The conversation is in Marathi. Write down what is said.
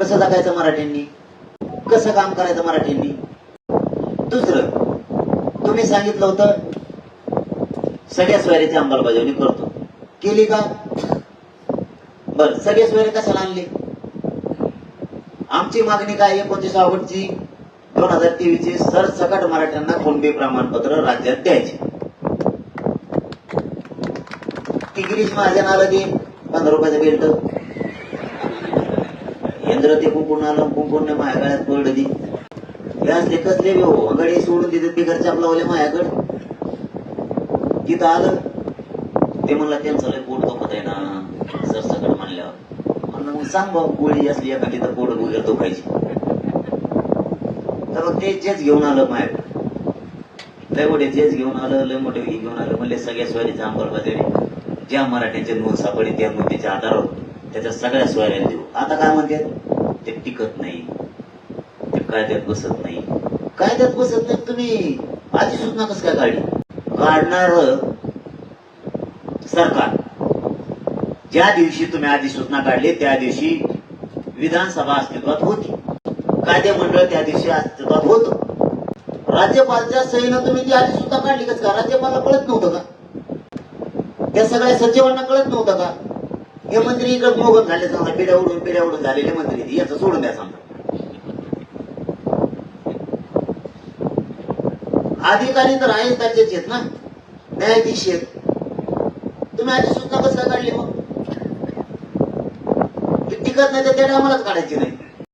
कसं जगायचं मराठ्यांनी? कसं काम करायचं मराठ्यांनी? दुसरं तुम्ही सांगितलं होतं सगळ्या स्वारीची अंमलबजावणी करतो. केली का? बर सगळे सोयरे कशाला आणले? आमची मागणी काय? एकोणतीस ऑगस्टची दोन हजार तेवीस ची सरसकट मराठ्यांना कोणबी प्रमाणपत्र राज्यात द्यायचे? ती गिरीश महाजन आलं ते पंधरा रुपयाचं बेल्ट यंत्र ते कुंकुण आलं कुंकुण माझ्या गळ्यात पडलं ती असले कसले बे हो सोडून तिथे बिगर चापलावले माझ्याकडे तिथं आलं. ते म्हणलं त्यांचं लय पोट दुखत आहे ना. सरसकट म्हणल्यावर. म्हणलं मग सांग भाऊ गोळी असली एखादी तर पोट वगैरे दुखायची. तर मग ते जेच घेऊन आलं माझ्याकडे लय मोठे जेच घेऊन आलं लय मोठे घेऊन आलं. म्हणले सगळ्या स्वारी जांभर बाजारी ज्या मराठ्यांचे नोंद सापडली त्या नोंदीच्या आधारावर त्याच्या सगळ्या सोयऱ्या देऊ आता काय म्हणते? ते टिकत नाही. ते कायद्यात बसत नाही. कायद्यात बसत नाही तुम्ही आधी सूचना कसं काय काढली? काढणार सरकार. ज्या दिवशी तुम्ही अधिसूचना काढली त्या दिवशी विधानसभा अस्तित्वात होती. कायदे मंडळ त्या दिवशी अस्तित्वात होत. राज्यपालच्या सहीनं तुम्ही ती अधिसूचना काढली कस का राज्यपालला कळत नव्हतं का? त्या सगळ्या सचिवांना कळत नव्हतं का? हे मंत्री इकडे मोगत झाले समजा पिढ्या उडून पिढ्या उडून झालेले मंत्री याचं सोडून द्या समजा. अधिकारी तर आहेच राज्याचे आहेत ना. न्यायाधीश आहेत. तुम्ही आधी सूचना कसं काढली मग? टिकत नाही तर त्या आम्हालाच काढायची नाही.